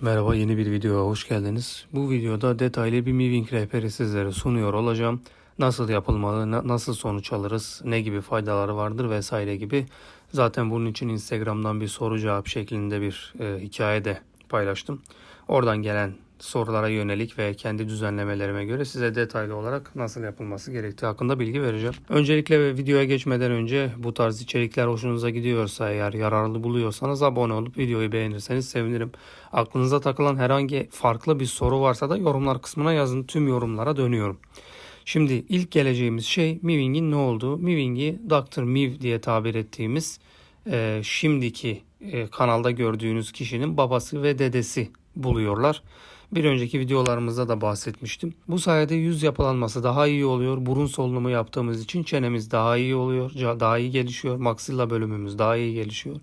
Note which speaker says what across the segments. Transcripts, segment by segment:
Speaker 1: Merhaba yeni bir videoya hoş geldiniz. Bu videoda detaylı bir Miving rehberi sizlere sunuyor olacağım. Nasıl yapılmalı, na- nasıl sonuç alırız, ne gibi faydaları vardır vesaire gibi. Zaten bunun için Instagram'dan bir soru cevap şeklinde bir e, hikaye de paylaştım. Oradan gelen sorulara yönelik ve kendi düzenlemelerime göre size detaylı olarak nasıl yapılması gerektiği hakkında bilgi vereceğim. Öncelikle videoya geçmeden önce bu tarz içerikler hoşunuza gidiyorsa eğer yararlı buluyorsanız abone olup videoyu beğenirseniz sevinirim. Aklınıza takılan herhangi farklı bir soru varsa da yorumlar kısmına yazın. Tüm yorumlara dönüyorum. Şimdi ilk geleceğimiz şey Miving'in ne olduğu. Miving'i Dr. Miv diye tabir ettiğimiz e, şimdiki e, kanalda gördüğünüz kişinin babası ve dedesi buluyorlar. Bir önceki videolarımızda da bahsetmiştim. Bu sayede yüz yapılanması daha iyi oluyor. Burun solunumu yaptığımız için çenemiz daha iyi oluyor. Daha iyi gelişiyor. Maksilla bölümümüz daha iyi gelişiyor.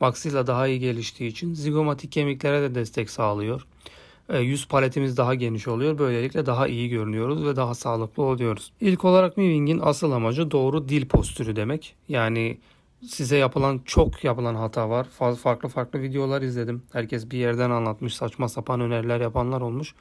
Speaker 1: Maksilla daha iyi geliştiği için zigomatik kemiklere de destek sağlıyor. E, yüz paletimiz daha geniş oluyor. Böylelikle daha iyi görünüyoruz ve daha sağlıklı oluyoruz. İlk olarak Miving'in asıl amacı doğru dil postürü demek. Yani size yapılan çok yapılan hata var. Fa- Farklı farklı videolar izledim. Herkes bir yerden anlatmış. Saçma sapan öneriler yapanlar olmuş.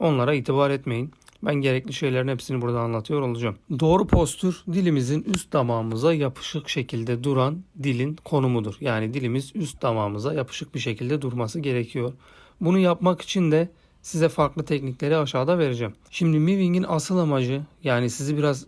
Speaker 1: Onlara itibar etmeyin. Ben gerekli şeylerin hepsini burada anlatıyor olacağım. Doğru postür dilimizin üst damağımıza yapışık şekilde duran dilin konumudur. Yani dilimiz üst damağımıza yapışık bir şekilde durması gerekiyor. Bunu yapmak için de size farklı teknikleri aşağıda vereceğim. Şimdi Miving'in asıl amacı yani sizi biraz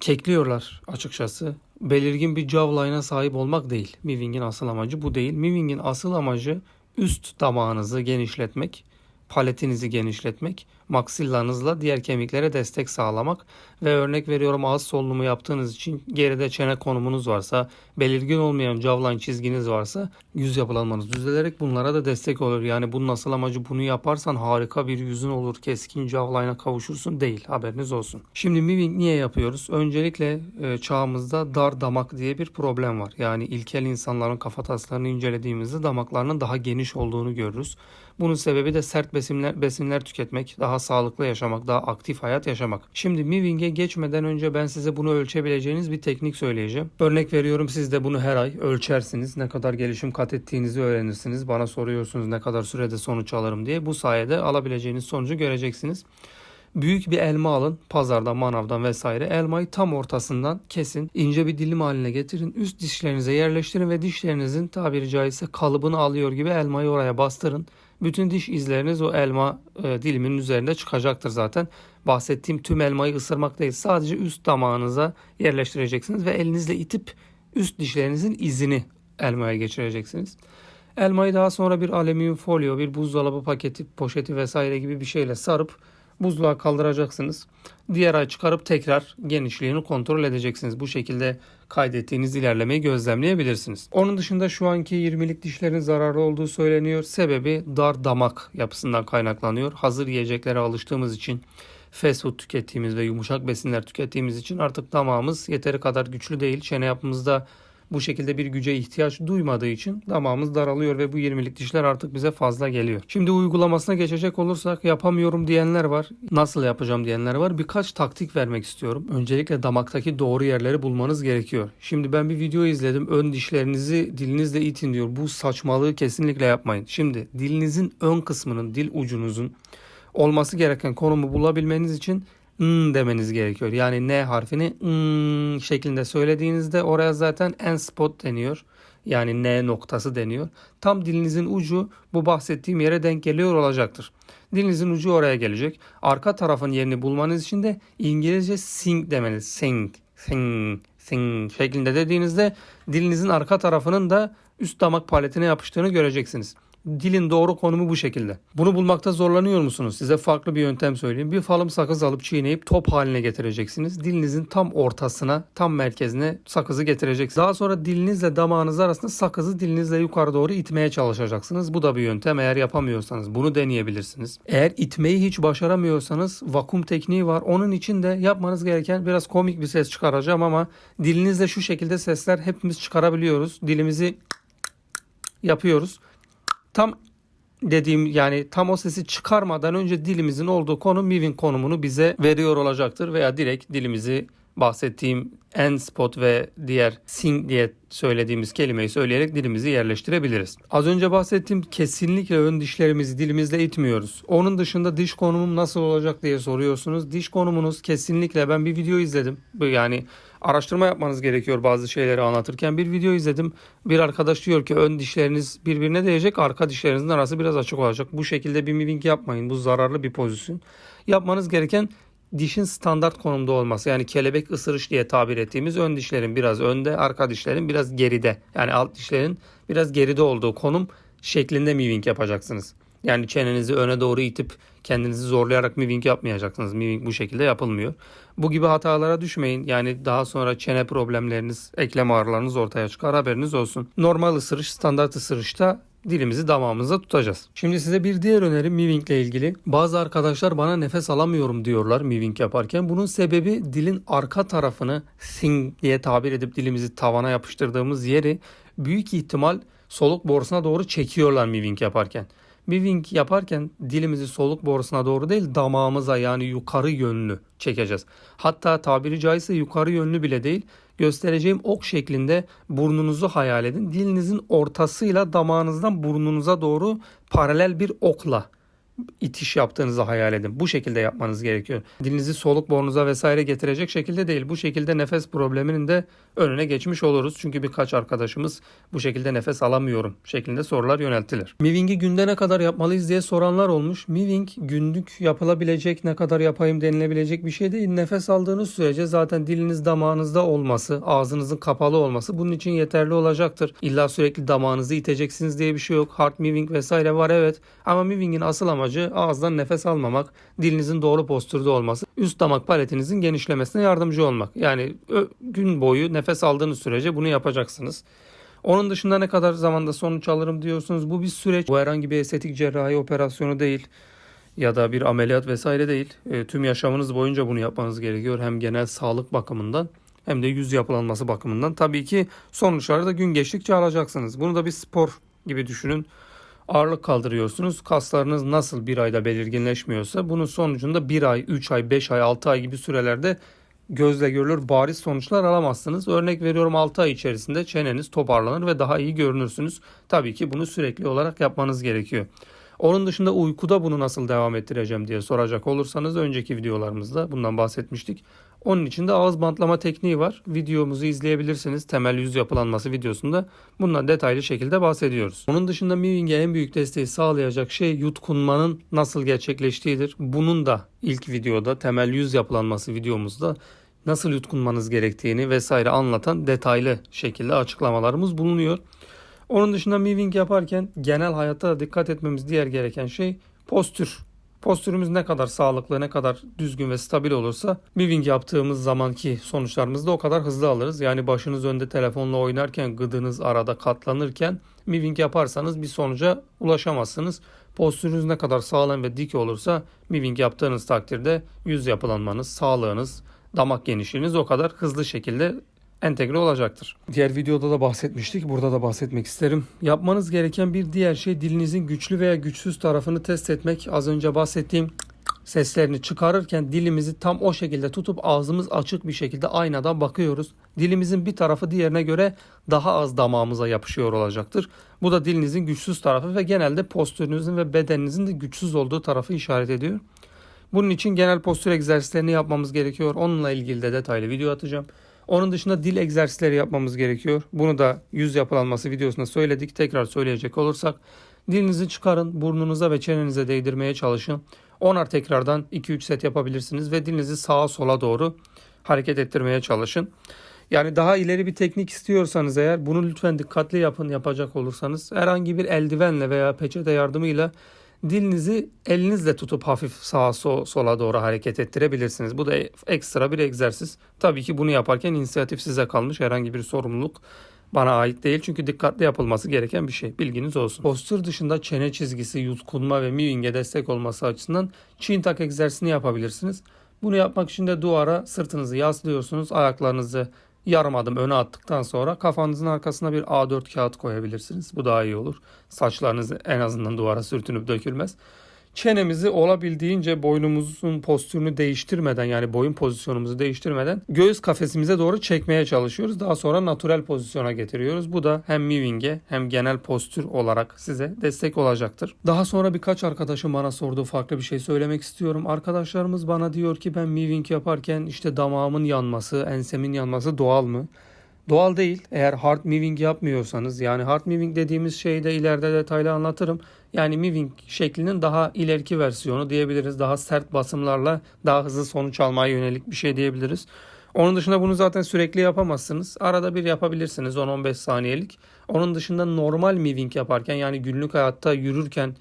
Speaker 1: kekliyorlar açıkçası. Belirgin bir jawline'a sahip olmak değil. Miving'in asıl amacı bu değil. Miving'in asıl amacı üst damağınızı genişletmek, paletinizi genişletmek, maksillanızla diğer kemiklere destek sağlamak ve örnek veriyorum ağız solunumu yaptığınız için geride çene konumunuz varsa, belirgin olmayan jawline çizginiz varsa yüz yapılanmanız düzelerek bunlara da destek olur. Yani bunun asıl amacı bunu yaparsan harika bir yüzün olur, keskin jawline'a kavuşursun değil. Haberiniz olsun. Şimdi mimik niye yapıyoruz? Öncelikle e, çağımızda dar damak diye bir problem var. Yani ilkel insanların kafataslarını incelediğimizde damaklarının daha geniş olduğunu görürüz. Bunun sebebi de sert besinler, besinler tüketmek, daha sağlıklı yaşamak, daha aktif hayat yaşamak. Şimdi Miving'e geçmeden önce ben size bunu ölçebileceğiniz bir teknik söyleyeceğim. Örnek veriyorum siz de bunu her ay ölçersiniz. Ne kadar gelişim kat ettiğinizi öğrenirsiniz. Bana soruyorsunuz ne kadar sürede sonuç alırım diye. Bu sayede alabileceğiniz sonucu göreceksiniz. Büyük bir elma alın pazardan, manavdan vesaire. Elmayı tam ortasından kesin. ince bir dilim haline getirin. Üst dişlerinize yerleştirin ve dişlerinizin tabiri caizse kalıbını alıyor gibi elmayı oraya bastırın. Bütün diş izleriniz o elma e, diliminin üzerinde çıkacaktır zaten. Bahsettiğim tüm elmayı ısırmak değil. Sadece üst damağınıza yerleştireceksiniz ve elinizle itip üst dişlerinizin izini elmaya geçireceksiniz. Elmayı daha sonra bir alüminyum folyo, bir buzdolabı paketi, poşeti vesaire gibi bir şeyle sarıp buzluğa kaldıracaksınız. Diğer ay çıkarıp tekrar genişliğini kontrol edeceksiniz. Bu şekilde kaydettiğiniz ilerlemeyi gözlemleyebilirsiniz. Onun dışında şu anki 20'lik dişlerin zararlı olduğu söyleniyor. Sebebi dar damak yapısından kaynaklanıyor. Hazır yiyeceklere alıştığımız için fast food tükettiğimiz ve yumuşak besinler tükettiğimiz için artık damağımız yeteri kadar güçlü değil. Çene yapımızda bu şekilde bir güce ihtiyaç duymadığı için damağımız daralıyor ve bu 20'lik dişler artık bize fazla geliyor. Şimdi uygulamasına geçecek olursak yapamıyorum diyenler var. Nasıl yapacağım diyenler var. Birkaç taktik vermek istiyorum. Öncelikle damaktaki doğru yerleri bulmanız gerekiyor. Şimdi ben bir video izledim. Ön dişlerinizi dilinizle itin diyor. Bu saçmalığı kesinlikle yapmayın. Şimdi dilinizin ön kısmının, dil ucunuzun olması gereken konumu bulabilmeniz için n demeniz gerekiyor. Yani n harfini n şeklinde söylediğinizde oraya zaten end spot deniyor. Yani n noktası deniyor. Tam dilinizin ucu bu bahsettiğim yere denk geliyor olacaktır. Dilinizin ucu oraya gelecek. Arka tarafın yerini bulmanız için de İngilizce sing demeniz. Sing, sing, sing şeklinde dediğinizde dilinizin arka tarafının da üst damak paletine yapıştığını göreceksiniz. Dilin doğru konumu bu şekilde. Bunu bulmakta zorlanıyor musunuz? Size farklı bir yöntem söyleyeyim. Bir falım sakız alıp çiğneyip top haline getireceksiniz. Dilinizin tam ortasına, tam merkezine sakızı getireceksiniz. Daha sonra dilinizle damağınız arasında sakızı dilinizle yukarı doğru itmeye çalışacaksınız. Bu da bir yöntem. Eğer yapamıyorsanız bunu deneyebilirsiniz. Eğer itmeyi hiç başaramıyorsanız vakum tekniği var. Onun için de yapmanız gereken biraz komik bir ses çıkaracağım ama dilinizle şu şekilde sesler hepimiz çıkarabiliyoruz. Dilimizi yapıyoruz tam dediğim yani tam o sesi çıkarmadan önce dilimizin olduğu konum mivin konumunu bize veriyor olacaktır veya direkt dilimizi bahsettiğim end spot ve diğer sing diye söylediğimiz kelimeyi söyleyerek dilimizi yerleştirebiliriz. Az önce bahsettiğim kesinlikle ön dişlerimizi dilimizle itmiyoruz. Onun dışında diş konumum nasıl olacak diye soruyorsunuz. Diş konumunuz kesinlikle ben bir video izledim. Yani araştırma yapmanız gerekiyor bazı şeyleri anlatırken. Bir video izledim. Bir arkadaş diyor ki ön dişleriniz birbirine değecek, arka dişlerinizin arası biraz açık olacak. Bu şekilde bir miming yapmayın. Bu zararlı bir pozisyon. Yapmanız gereken dişin standart konumda olması. Yani kelebek ısırış diye tabir ettiğimiz ön dişlerin biraz önde, arka dişlerin biraz geride. Yani alt dişlerin biraz geride olduğu konum şeklinde miving yapacaksınız. Yani çenenizi öne doğru itip kendinizi zorlayarak miving yapmayacaksınız. Miving bu şekilde yapılmıyor. Bu gibi hatalara düşmeyin. Yani daha sonra çene problemleriniz, eklem ağrılarınız ortaya çıkar haberiniz olsun. Normal ısırış, standart ısırışta dilimizi damağımızda tutacağız. Şimdi size bir diğer önerim Miving ile ilgili. Bazı arkadaşlar bana nefes alamıyorum diyorlar Miving yaparken. Bunun sebebi dilin arka tarafını sing diye tabir edip dilimizi tavana yapıştırdığımız yeri büyük ihtimal soluk borusuna doğru çekiyorlar Miving yaparken. Miving yaparken dilimizi soluk borusuna doğru değil damağımıza yani yukarı yönlü çekeceğiz. Hatta tabiri caizse yukarı yönlü bile değil göstereceğim ok şeklinde burnunuzu hayal edin. Dilinizin ortasıyla damağınızdan burnunuza doğru paralel bir okla itiş yaptığınızı hayal edin. Bu şekilde yapmanız gerekiyor. Dilinizi soluk borunuza vesaire getirecek şekilde değil. Bu şekilde nefes probleminin de önüne geçmiş oluruz. Çünkü birkaç arkadaşımız bu şekilde nefes alamıyorum şeklinde sorular yönelttiler. Miving'i günde ne kadar yapmalıyız diye soranlar olmuş. Miving günlük yapılabilecek ne kadar yapayım denilebilecek bir şey değil. Nefes aldığınız sürece zaten diliniz damağınızda olması, ağzınızın kapalı olması bunun için yeterli olacaktır. İlla sürekli damağınızı iteceksiniz diye bir şey yok. Hard miving vesaire var evet. Ama miving'in asıl amacı amacı ağızdan nefes almamak, dilinizin doğru postürde olması, üst damak paletinizin genişlemesine yardımcı olmak. Yani gün boyu nefes aldığınız sürece bunu yapacaksınız. Onun dışında ne kadar zamanda sonuç alırım diyorsunuz. Bu bir süreç. Bu herhangi bir estetik cerrahi operasyonu değil ya da bir ameliyat vesaire değil. E, tüm yaşamınız boyunca bunu yapmanız gerekiyor. Hem genel sağlık bakımından hem de yüz yapılanması bakımından. Tabii ki sonuçları da gün geçtikçe alacaksınız. Bunu da bir spor gibi düşünün ağırlık kaldırıyorsunuz. Kaslarınız nasıl bir ayda belirginleşmiyorsa bunun sonucunda bir ay, 3 ay, 5 ay, 6 ay gibi sürelerde gözle görülür bariz sonuçlar alamazsınız. Örnek veriyorum 6 ay içerisinde çeneniz toparlanır ve daha iyi görünürsünüz. Tabii ki bunu sürekli olarak yapmanız gerekiyor. Onun dışında uykuda bunu nasıl devam ettireceğim diye soracak olursanız önceki videolarımızda bundan bahsetmiştik. Onun için de ağız bantlama tekniği var. Videomuzu izleyebilirsiniz. Temel yüz yapılanması videosunda bundan detaylı şekilde bahsediyoruz. Onun dışında Mewing'e en büyük desteği sağlayacak şey yutkunmanın nasıl gerçekleştiğidir. Bunun da ilk videoda temel yüz yapılanması videomuzda nasıl yutkunmanız gerektiğini vesaire anlatan detaylı şekilde açıklamalarımız bulunuyor. Onun dışında moving yaparken genel hayatta da dikkat etmemiz diğer gereken şey postür. Postürümüz ne kadar sağlıklı, ne kadar düzgün ve stabil olursa moving yaptığımız zamanki sonuçlarımızı da o kadar hızlı alırız. Yani başınız önde telefonla oynarken, gıdınız arada katlanırken moving yaparsanız bir sonuca ulaşamazsınız. Postürünüz ne kadar sağlam ve dik olursa moving yaptığınız takdirde yüz yapılanmanız, sağlığınız, damak genişliğiniz o kadar hızlı şekilde entegre olacaktır. Diğer videoda da bahsetmiştik. Burada da bahsetmek isterim. Yapmanız gereken bir diğer şey dilinizin güçlü veya güçsüz tarafını test etmek. Az önce bahsettiğim seslerini çıkarırken dilimizi tam o şekilde tutup ağzımız açık bir şekilde aynadan bakıyoruz. Dilimizin bir tarafı diğerine göre daha az damağımıza yapışıyor olacaktır. Bu da dilinizin güçsüz tarafı ve genelde postürünüzün ve bedeninizin de güçsüz olduğu tarafı işaret ediyor. Bunun için genel postür egzersizlerini yapmamız gerekiyor. Onunla ilgili de detaylı video atacağım. Onun dışında dil egzersizleri yapmamız gerekiyor. Bunu da yüz yapılanması videosunda söyledik. Tekrar söyleyecek olursak dilinizi çıkarın, burnunuza ve çenenize değdirmeye çalışın. Onar tekrardan 2-3 set yapabilirsiniz ve dilinizi sağa sola doğru hareket ettirmeye çalışın. Yani daha ileri bir teknik istiyorsanız eğer bunu lütfen dikkatli yapın yapacak olursanız herhangi bir eldivenle veya peçete yardımıyla dilinizi elinizle tutup hafif sağa sola doğru hareket ettirebilirsiniz. Bu da ekstra bir egzersiz. Tabii ki bunu yaparken inisiyatif size kalmış herhangi bir sorumluluk bana ait değil çünkü dikkatli yapılması gereken bir şey. Bilginiz olsun. Postür dışında çene çizgisi, yutkunma ve mewing'e destek olması açısından chin tuck egzersizini yapabilirsiniz. Bunu yapmak için de duvara sırtınızı yaslıyorsunuz. Ayaklarınızı yarım adım öne attıktan sonra kafanızın arkasına bir A4 kağıt koyabilirsiniz. Bu daha iyi olur. Saçlarınız en azından duvara sürtünüp dökülmez. Çenemizi olabildiğince boynumuzun postürünü değiştirmeden yani boyun pozisyonumuzu değiştirmeden göğüs kafesimize doğru çekmeye çalışıyoruz. Daha sonra natural pozisyona getiriyoruz. Bu da hem miving'e hem genel postür olarak size destek olacaktır. Daha sonra birkaç arkadaşım bana sordu farklı bir şey söylemek istiyorum. Arkadaşlarımız bana diyor ki ben miving yaparken işte damağımın yanması, ensemin yanması doğal mı? Doğal değil. Eğer hard moving yapmıyorsanız yani hard moving dediğimiz şeyi de ileride detaylı anlatırım. Yani moving şeklinin daha ileriki versiyonu diyebiliriz. Daha sert basımlarla daha hızlı sonuç almaya yönelik bir şey diyebiliriz. Onun dışında bunu zaten sürekli yapamazsınız. Arada bir yapabilirsiniz 10-15 saniyelik. Onun dışında normal moving yaparken yani günlük hayatta yürürken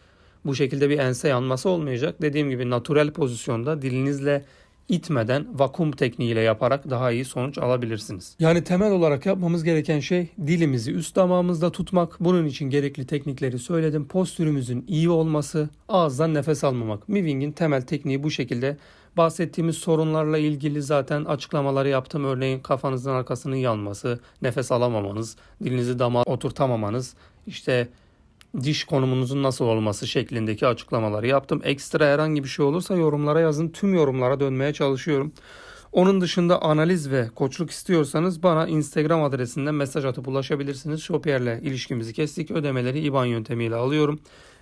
Speaker 1: bu şekilde bir ense yanması olmayacak. Dediğim gibi natural pozisyonda dilinizle itmeden vakum tekniğiyle yaparak daha iyi sonuç alabilirsiniz. Yani temel olarak yapmamız gereken şey dilimizi üst damağımızda tutmak. Bunun için gerekli teknikleri söyledim. Postürümüzün iyi olması, ağızdan nefes almamak. Miving'in temel tekniği bu şekilde. Bahsettiğimiz sorunlarla ilgili zaten açıklamaları yaptım. Örneğin kafanızın arkasının yanması, nefes alamamanız, dilinizi damağa oturtamamanız, işte diş konumunuzun nasıl olması şeklindeki açıklamaları yaptım. Ekstra herhangi bir şey olursa yorumlara yazın. Tüm yorumlara dönmeye çalışıyorum. Onun dışında analiz ve koçluk istiyorsanız bana Instagram adresinden mesaj atıp ulaşabilirsiniz. Shopier'le ilişkimizi kestik. Ödemeleri IBAN yöntemiyle alıyorum.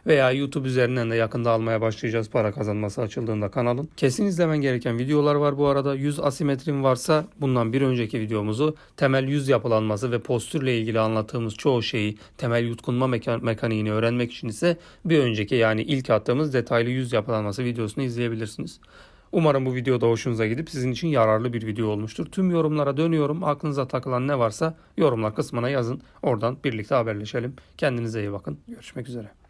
Speaker 1: Veya YouTube üzerinden de yakında almaya başlayacağız para kazanması açıldığında kanalın. Kesin izlemen gereken videolar var bu arada. Yüz asimetrim varsa bundan bir önceki videomuzu temel yüz yapılanması ve postürle ilgili anlattığımız çoğu şeyi temel yutkunma mekan- mekaniğini öğrenmek için ise bir önceki yani ilk attığımız detaylı yüz yapılanması videosunu izleyebilirsiniz. Umarım bu videoda hoşunuza gidip sizin için yararlı bir video olmuştur. Tüm yorumlara dönüyorum. Aklınıza takılan ne varsa yorumlar kısmına yazın. Oradan birlikte haberleşelim. Kendinize iyi bakın. Görüşmek üzere.